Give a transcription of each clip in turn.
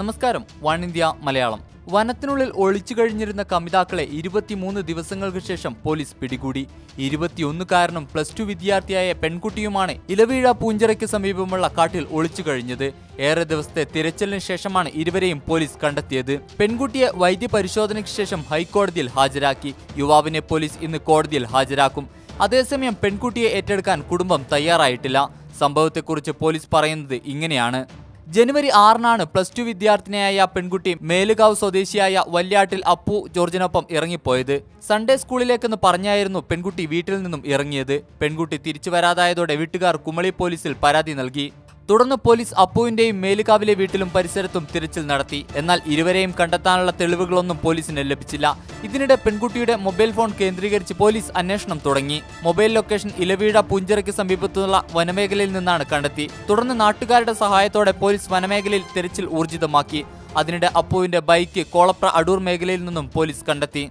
നമസ്കാരം one India Malayalam. വനത്തിനുള്ളിൽ ഒളിച്ചു കഴിഞ്ഞിരുന്ന കമിതാക്കളെ ഇരുപത്തിമൂന്ന് ദിവസങ്ങൾക്ക് ശേഷം പോലീസ് പിടികൂടി. ഇരുപത്തിയൊന്നുകാരനും പ്ലസ് ടു വിദ്യാർത്ഥിയായ പെൺകുട്ടിയുമാണ് ഇലവീഴ പൂഞ്ചിറയ്ക്ക് സമീപമുള്ള കാട്ടിൽ ഒളിച്ചു കഴിഞ്ഞത്. ഏറെ ദിവസത്തെ തിരച്ചിലിന് ശേഷമാണ് ഇരുവരെയും പോലീസ് കണ്ടെത്തിയത്. പെൺകുട്ടിയെ വൈദ്യപരിശോധനയ്ക്ക് ശേഷം ഹൈക്കോടതിയിൽ ഹാജരാക്കി. യുവാവിനെ പോലീസ് ഇന്ന് കോടതിയിൽ ഹാജരാക്കും. അതേസമയം പെൺകുട്ടിയെ ഏറ്റെടുക്കാൻ കുടുംബം തയ്യാറായിട്ടില്ല. സംഭവത്തെക്കുറിച്ച് പോലീസ് പറയുന്നത് ഇങ്ങനെയാണ്. ജനുവരി ആറിനാണ് പ്ലസ് ടു വിദ്യാർത്ഥിനിയായ പെൺകുട്ടി മേലുകാവ് സ്വദേശിയായ വല്യാട്ടിൽ അപ്പു ജോർജിനൊപ്പം ഇറങ്ങിപ്പോയത്. സൺഡേ സ്കൂളിലേക്കെന്ന് പറഞ്ഞായിരുന്നു പെൺകുട്ടി വീട്ടിൽ നിന്നും ഇറങ്ങിയത്. പെൺകുട്ടി തിരിച്ചു വരാതായതോടെ വീട്ടുകാർ കുമളി പോലീസിൽ പരാതി നൽകി. തുടർന്ന് പോലീസ് അപ്പുവിന്റെയും മേലുകാവിലെ വീട്ടിലും പരിസരത്തും തിരച്ചിൽ നടത്തി. എന്നാൽ ഇരുവരെയും കണ്ടെത്താനുള്ള തെളിവുകളൊന്നും പോലീസിന് ലഭിച്ചില്ല. ഇതിനിടെ പെൺകുട്ടിയുടെ മൊബൈൽ ഫോൺ കേന്ദ്രീകരിച്ച് പോലീസ് അന്വേഷണം തുടങ്ങി. മൊബൈൽ ലൊക്കേഷൻ ഇലവീഴ പൂഞ്ചിറയ്ക്ക് സമീപത്തുള്ള വനമേഖലയിൽ നിന്നാണ് കണ്ടെത്തി. തുടർന്ന് നാട്ടുകാരുടെ സഹായത്തോടെ പോലീസ് വനമേഖലയിൽ തിരച്ചിൽ ഊർജിതമാക്കി. അതിനിടെ അപ്പുവിന്റെ ബൈക്ക് കോളപ്ര അടൂർ മേഖലയിൽ നിന്നും പോലീസ് കണ്ടെത്തി.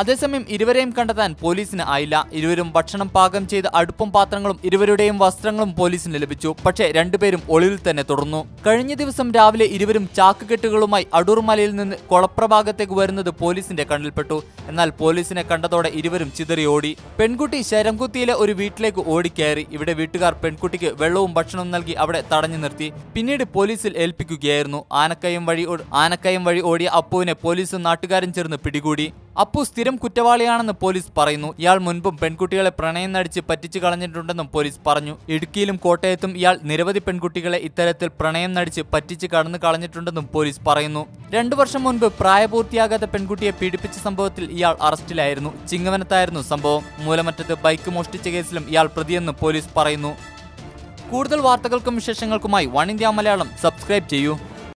അതേസമയം ഇരുവരെയും കണ്ടെത്താൻ പോലീസിന് ആയില്ല. ഇരുവരും ഭക്ഷണം പാകം ചെയ്ത അടുപ്പും പാത്രങ്ങളും ഇരുവരുടെയും വസ്ത്രങ്ങളും പോലീസിന് ലഭിച്ചു. പക്ഷേ രണ്ടുപേരും ഒളിവിൽ തന്നെ തുടർന്നു. കഴിഞ്ഞ ദിവസം രാവിലെ ഇരുവരും ചാക്കുകെട്ടുകളുമായി അടൂർ മലയിൽ നിന്ന് കൊളപ്രഭാഗത്തേക്ക് വരുന്നത് പോലീസിന്റെ കണ്ണിൽപ്പെട്ടു. എന്നാൽ പോലീസിനെ കണ്ടതോടെ ഇരുവരും ചിതറി ഓടി. പെൺകുട്ടി ശരംകുത്തിയിലെ ഒരു വീട്ടിലേക്ക് ഓടിക്കയറി. ഇവിടെ വീട്ടുകാർ പെൺകുട്ടിക്ക് വെള്ളവും ഭക്ഷണവും നൽകി അവിടെ തടഞ്ഞു നിർത്തി. പിന്നീട് പോലീസിൽ ഏൽപ്പിക്കുകയായിരുന്നു. ആനക്കയം വഴി ആനക്കയം വഴി ഓടിയ അപ്പുവിനെ പോലീസും നാട്ടുകാരും ചേർന്ന് പിടികൂടി. അപ്പു സ്ഥിരം കുറ്റവാളിയാണെന്ന് പോലീസ് പറയുന്നു. ഇയാൾ മുൻപും പെൺകുട്ടികളെ പ്രണയം നടിച്ച് പറ്റിച്ചു കളഞ്ഞിട്ടുണ്ടെന്നും പോലീസ് പറഞ്ഞു. ഇടുക്കിയിലും കോട്ടയത്തും ഇയാൾ നിരവധി പെൺകുട്ടികളെ ഇത്തരത്തിൽ പ്രണയം നടിച്ച് പറ്റിച്ച് കടന്നു കളഞ്ഞിട്ടുണ്ടെന്നും പോലീസ് പറയുന്നു. രണ്ടു വർഷം മുൻപ് പ്രായപൂർത്തിയാകാത്ത പെൺകുട്ടിയെ പീഡിപ്പിച്ച സംഭവത്തിൽ ഇയാൾ അറസ്റ്റിലായിരുന്നു. ചിങ്ങവനത്തായിരുന്നു സംഭവം. മൂലമറ്റത്ത് ബൈക്ക് മോഷ്ടിച്ച കേസിലും ഇയാൾ പ്രതിയെന്ന് പോലീസ് പറയുന്നു. കൂടുതൽ വാർത്തകൾക്കും വിശേഷങ്ങൾക്കുമായി വൺ ഇന്ത്യ മലയാളം. സബ്സ്ക്രൈബ് ചെയ്യൂ.